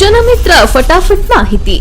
ಜನಮಿತ್ರ ಫಟಾಫಟ್ ಮಾಹಿತಿ.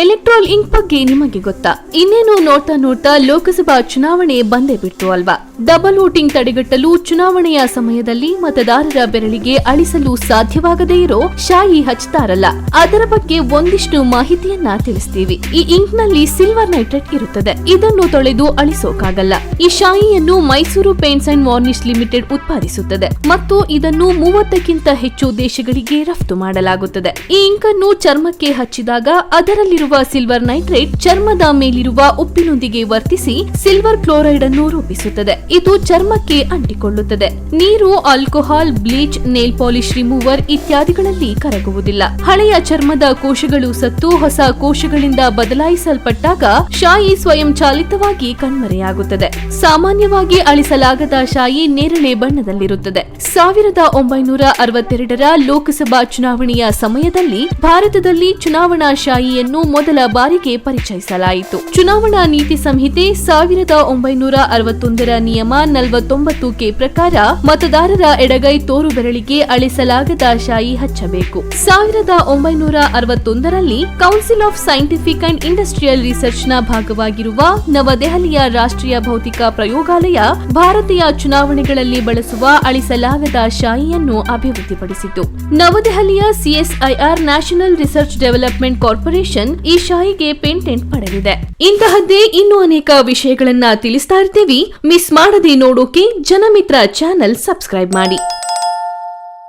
Electoral ink ಬಗ್ಗೆ ನಿಮಗೆ ಗೊತ್ತಾ? ಇನ್ನೇನು ನೋಡ್ತಾ ನೋಡ್ತಾ ಲೋಕಸಭಾ ಚುನಾವಣೆ ಬಂದೇ ಬಿಟ್ಟು ಅಲ್ವಾ? ಡಬಲ್ ವೋಟಿಂಗ್ ತಡೆಗಟ್ಟಲು ಚುನಾವಣೆಯ ಸಮಯದಲ್ಲಿ ಮತದಾರರ ಬೆರಳಿಗೆ ಅಳಿಸಲು ಸಾಧ್ಯವಾಗದೇ ಇರೋ ಶಾಯಿ ಹಚ್ತಾರಲ್ಲ. ಅದರ ಬಗ್ಗೆ ಒಂದಿಷ್ಟು ಮಾಹಿತಿಯನ್ನ ತಿಳಿಸ್ತೀವಿ. ಈ ಇಂಕ್ನಲ್ಲಿ ಸಿಲ್ವರ್ ನೈಟ್ರೇಟ್ ಇರುತ್ತದೆ. ಇದನ್ನು ತೊಳೆದು ಅಳಿಸೋಕಾಗಲ್ಲ. ಈ ಶಾಯಿಯನ್ನು Mysuru paints and varnish limited ಉತ್ಪಾದಿಸುತ್ತದೆ. ಮತ್ತು ಇದನ್ನು ಮೂವತ್ತಕ್ಕಿಂತ ಹೆಚ್ಚು ದೇಶಗಳಿಗೆ ರಫ್ತು ಮಾಡಲಾಗುತ್ತದೆ. ಈ ಇಂಕ್ ಅನ್ನು ಚರ್ಮಕ್ಕೆ ಹಚ್ಚಿದಾಗ ಅದರಲ್ಲಿರುವ ಸಿಲ್ವರ್ ನೈಟ್ರೇಟ್ ಚರ್ಮದ ಮೇಲಿರುವ ಉಪ್ಪಿನೊಂದಿಗೆ ವರ್ತಿಸಿ ಸಿಲ್ವರ್ ಕ್ಲೋರೈಡ್ ಅನ್ನು ರೂಪಿಸುತ್ತದೆ. ಇದು ಚರ್ಮಕ್ಕೆ ಅಂಟಿಕೊಳ್ಳುತ್ತದೆ. ನೀರು, alcohol, bleach, nail polish remover ಇತ್ಯಾದಿಗಳಲ್ಲಿ ಕರಗುವುದಿಲ್ಲ. ಹಳೆಯ ಚರ್ಮದ ಕೋಶಗಳು ಸತ್ತು ಹೊಸ ಕೋಶಗಳಿಂದ ಬದಲಾಯಿಸಲ್ಪಟ್ಟಾಗ ಶಾಯಿ ಸ್ವಯಂ ಚಾಲಿತವಾಗಿ ಕಣ್ಮರೆಯಾಗುತ್ತದೆ. ಸಾಮಾನ್ಯವಾಗಿ ಅಳಿಸಲಾಗದ ಶಾಯಿ ನೇರಳೆ ಬಣ್ಣದಲ್ಲಿರುತ್ತದೆ. ಸಾವಿರದ ಒಂಬೈನೂರ ಅರವತ್ತೆರಡರ ಲೋಕಸಭಾ ಚುನಾವಣೆಯ ಸಮಯದಲ್ಲಿ ಭಾರತದಲ್ಲಿ ಚುನಾವಣಾ ಶಾಯಿಯನ್ನು ಮೊದಲ ಬಾರಿಗೆ ಪರಿಚಯಿಸಲಾಯಿತು. ಚುನಾವಣಾ ನೀತಿ ಸಂಹಿತೆ ಸಾವಿರದ ಒಂಬೈನೂರ ಅರವತ್ತೊಂದರ ನಿಯಮ ನಲವತ್ತೊಂಬತ್ತು ಕೆ ಪ್ರಕಾರ ಮತದಾರರ ಎಡಗೈ ತೋರು ಬೆರಳಿಗೆ ಅಳಿಸಲಾಗದ ಶಾಯಿ ಹಚ್ಚಬೇಕು. ಸಾವಿರದ ಒಂಬೈನೂರ ಅರವತ್ತೊಂದರಲ್ಲಿ council of scientific and industrial ರಿಸರ್ಚ್ನ ಭಾಗವಾಗಿರುವ ನವದೆಹಲಿಯ ರಾಷ್ಟ್ರೀಯ ಭೌತಿಕ ಪ್ರಯೋಗಾಲಯ ಭಾರತೀಯ ಚುನಾವಣೆಗಳಲ್ಲಿ ಬಳಸುವ ಅಳಿಸಲಾಗದ ಶಾಯಿಯನ್ನು ಅಭಿವೃದ್ಧಿಪಡಿಸಿತು. ನವದೆಹಲಿಯ CSIR national research development corporation ಈ ಶಾಯಿಗೆ ಪೇಂಟೆಂಟ್ ಪಡೆದಿದೆ. ಇಂತಹದ್ದೇ ಇನ್ನೂ ಅನೇಕ ವಿಷಯಗಳನ್ನ ತಿಳಿಸ್ತಾ ಇರ್ತೀವಿ. ಮಿಸ್ ಮಾಡದೆ ನೋಡೋಕೆ ಜನಮಿತ್ರ ಚಾನೆಲ್ ಸಬ್ಸ್ಕ್ರೈಬ್ ಮಾಡಿ.